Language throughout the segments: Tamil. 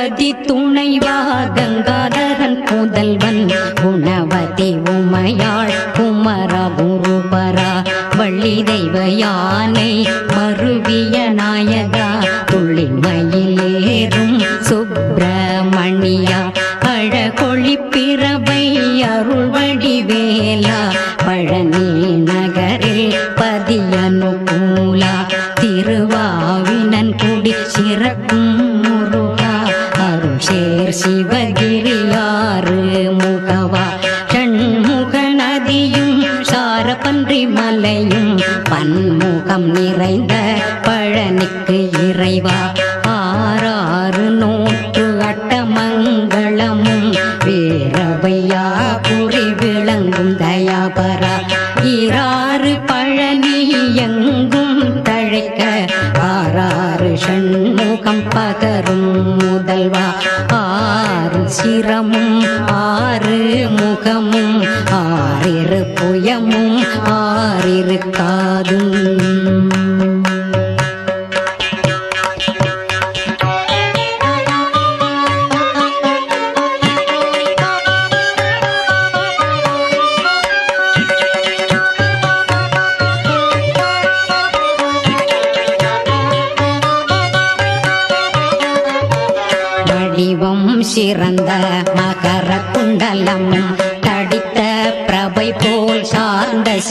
கணபதி துணைவா கங்காதரன் புதல்வன் குணவதி உமையாள் குமரா குருபரா வள்ளி தெய்வ யானை மருவிய நாயகா. துள்ளிமயிலேறும் சுப்பிரமணியா அழகொழி பிறவை அருள்வடி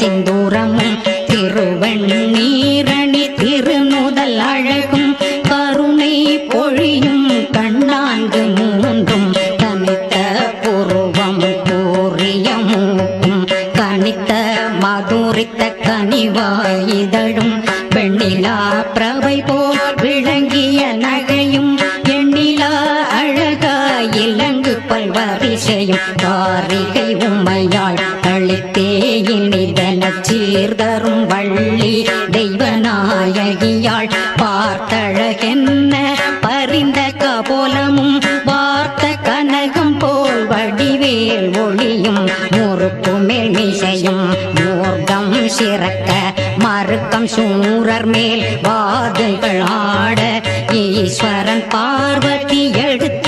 சிந்தூரமும் திருவண்ணீரணி திருநுதல் அழகும். செய்யும் காரிகை உம்மையாள் அளித்தே இனிதன சீர்தரும் வள்ளி தெய்வநாயகியாள். பார்த்தழகென்ன பரிந்த கபோலமும் வார்த்த கனகம் போல் வடிவேல் ஒளியும் முறுப்பு மேல் மிசையும் மூர்க்கம் சிறக்க மறுக்கம் சூரர் மேல் வாதுகள் ஆட ஈஸ்வரன் பார்வதி எடுத்து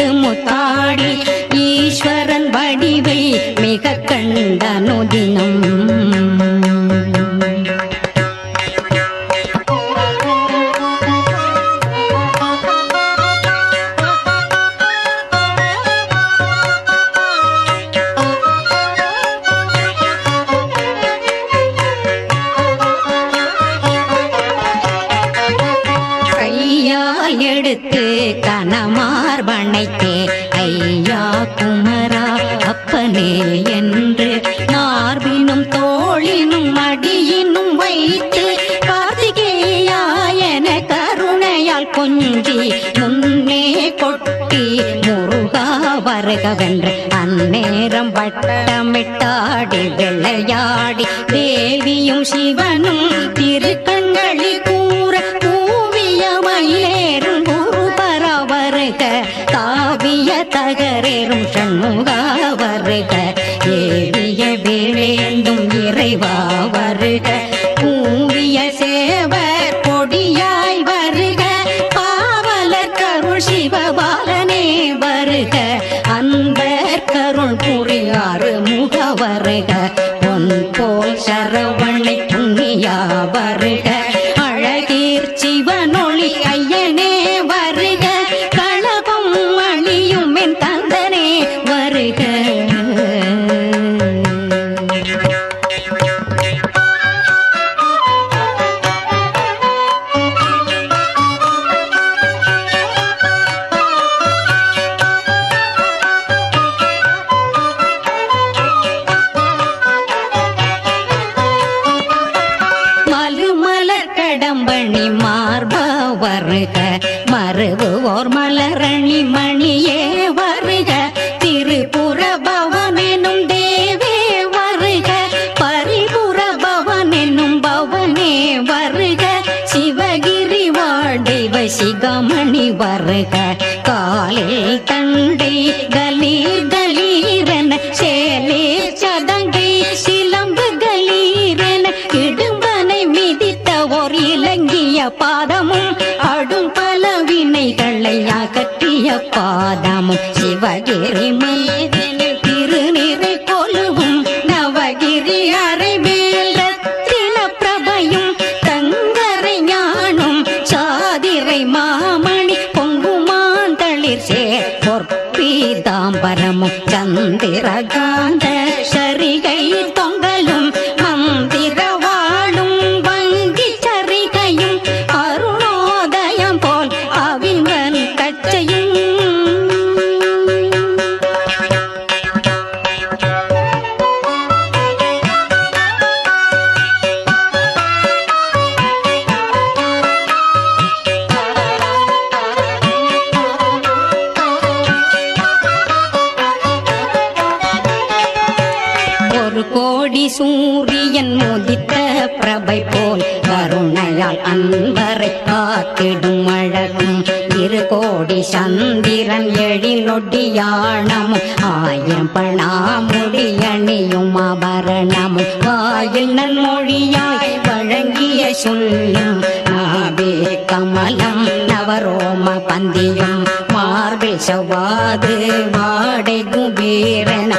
கையால் எடுத்து கனமார்பனைத்தே ஐயா குமரா அப்பனே என்று மார்பினும் தோளினும் மடியினும் வைத்து கார்த்திகேயா என கருணையால் கொஞ்சி முன்னே கொட்டி முருகா வருகவென்று அந்நேரம் வட்டமிட்டாடி விளையாடி தேவியும் சிவனும் திருக்க கருள் புரியாறு முக வருக பொன் போல் சரவணை புண்ணியா வருக. வருக. காலில் தண்டை கலீர் கலீரென சேலே சதங்கை சிலம்பு கலீரென இடும்பனை மிதித்த ஓர் இலங்கிய பாதமும் அடும் பல வினைகளை அகற்றிய பாதமும். சிவகிரி மீதனில் காத்திடும் அழகும் இரு கோடி சந்திரன் எழிலொட்டியாணமும் ஆயிரம் பணாமுடி அணியும் ஆபரணமும். வாயில் நன்மொழியாய் வழங்கிய சொல்லும் நாவே கமலம் நவரோம பந்தியும் மார்பில் செவ்வாது வாடை குபேரன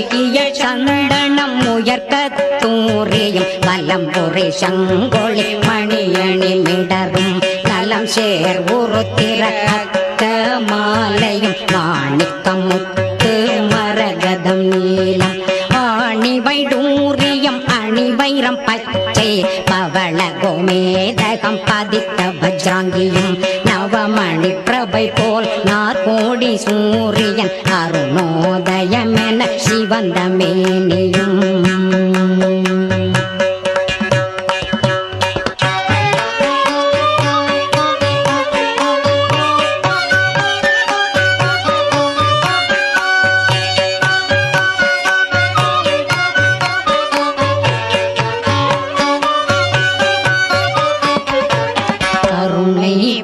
ஒழுகிய சந்தனம் உயர்க்க தூரியும் வலம் பொறி சங்கொழி மணியணி மிடரும். நலம் சேர் உருத்திர அக்க மாலையும் மாணிக்கம் முத்து மரகதம் நீலம் ஆணி வைடூரியம் அணி பச்சை பவள கோமேதகம் பதித்த வஜ்ராங்கியும் நவமணி பிரபை போல் நாற்கோடி சூரியன் அருணோதயமென சிவந்த மேனியும்.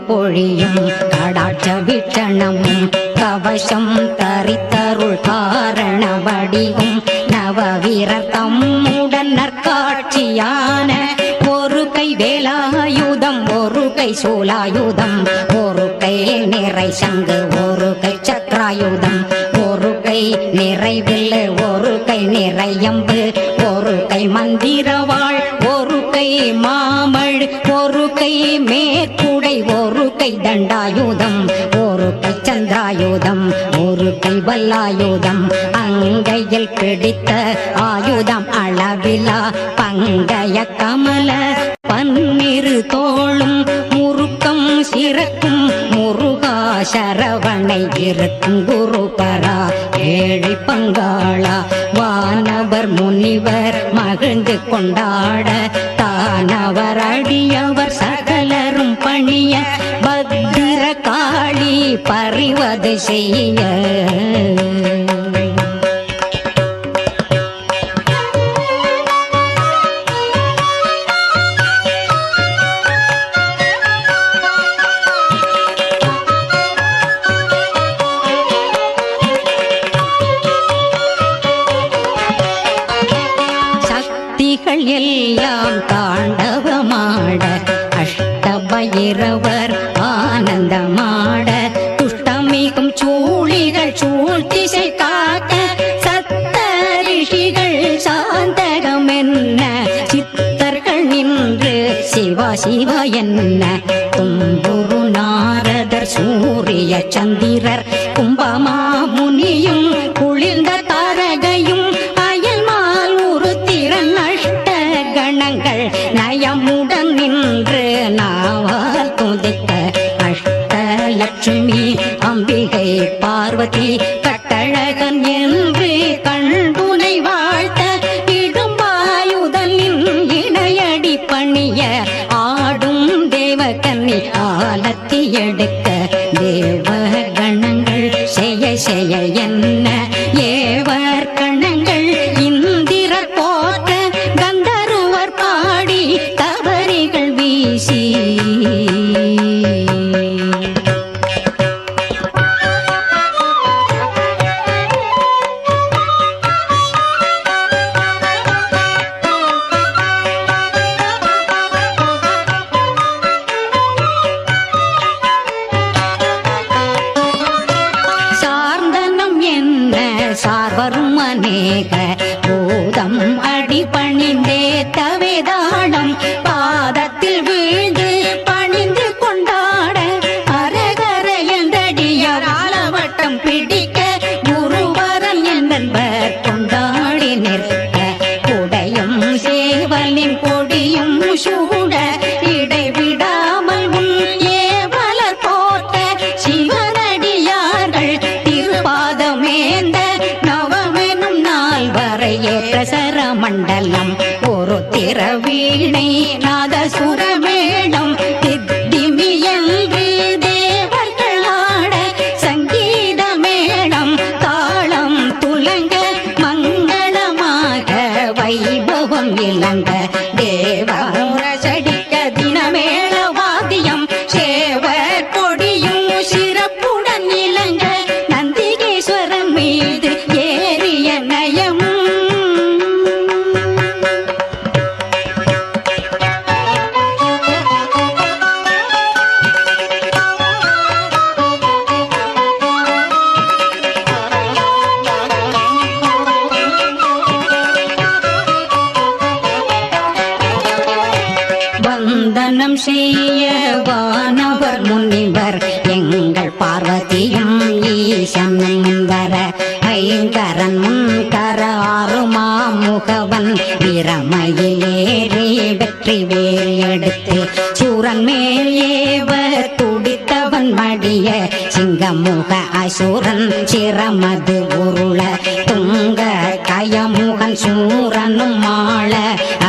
பொழியும் கடாட்ச விட்டணமும் கவசம் தரித்தருள் காரண வடிவும் நவ நவவீரர் தம்முடன் நற்காட்சியான ஒரு கை வேலாயுதம் ஒரு கை சூலாயுதம் ஒரு கை நிறை சங்கு ஒரு கை சக்கராயுதம் ஒரு கை நிறைவில்லு ஒரு கை நிறையம்பு ஒரு கை மந்திரவாள் ஒரு கை மாமழ் ஒரு கை மேற்கு ஒரு கை தண்டாயுதம் ஒரு கை சந்திராயுதம் ஒரு கை வல்லாயுதம். அங்கையில் பிடித்த ஆயுதம் அளவிலா பங்கைய கமல. பன்னிரு தோளும் முறுக்கம் சிறக்கும் முருகா சரவணை இருக்கும் குருபரா. ஏழை பங்காளா வானவர் முனிவர் மகிழ்ந்து கொண்டாட தானவர் அடியவர் பணிய பத்திர காளி பறிவது செய்ய. சிவா என்ன? தும்புரு நாரதர் சூரிய சந்திரர் கும்பமா முனியும் குளிர்ந்த தாரகையும் அயல்மால் ஒரு திறன் அஷ்ட கணங்கள் நயமுடன் நின்று நாவால் துதிக்க அஷ்டலட்சுமி அம்பிகை பார்வதி நாத சுரமே ஐங்கரன் முன்கர ஆறுமா முகவன் பிரமையிலேறி வெற்றி வேல் எடுத்து சூரன் மேல் ஏவ துடித்தவன் மடிய சிங்கமுக அசூரன் சிரமது உருள துங்க கயமுகன் சூரனும் மாள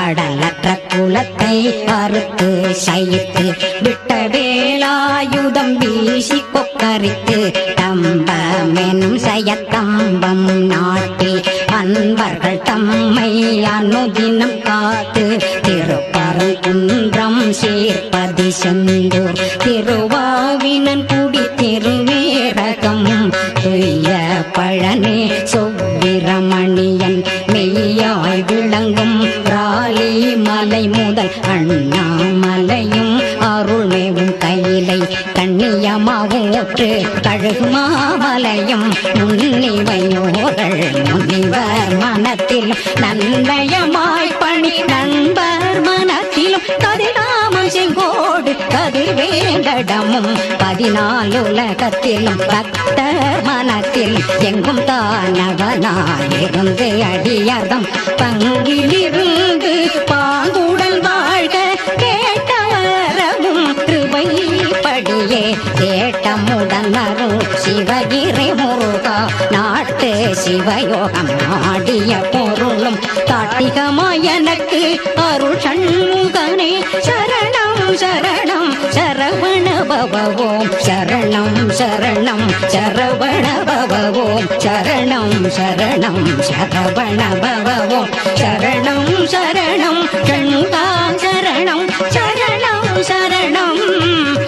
அடலற்ற குலத்தை அறுத்து சயித்து விட்ட வேலாயுதம் வீசி கொக்கரித்து தம்பமெனும் சயத்தம்பம் நாட்டி அன்பர்கள் தம்மை அனுதினம் காத்து திருப்பரங்குன்றம் சேர்ப்பதி செந்தூர் திருவாவினன் குடி திருவேரகம் துய்ய பழனே மலை முதல் அண்ணாமலையும் அருள்மேவும் கையிலை கண்ணியமாவும் ஒற்று கழுகுமாமலையும் முன்னிவையோர்கள் முனிவர் மனத்தில் நன்மயமாய் பணி நண்பர் மனத்திலும் கதிராமம் செங்கோடு கதிர் பதினாலு உலகத்திலும் பக்தர் மனத்தில் எங்கும் தானவனாயிருந்து அடியர்தம் பங்கிலிருந்து ஏட்டமுடன் அருள் சிவகிரி முருகா நாட்டு சிவயோகம் ஆடிய பொருளும் காட்டிகமாய் எனக்கு அருள் சண்முகனே. சரணம் சரணம் சரவண பவவோம் சரணம் சரணம் சரவண பவவோம் சரணம் சரணம் சரவண பவவோம் சரணம் சரணம் கண்கா சரணம் சரணம் சரணம்.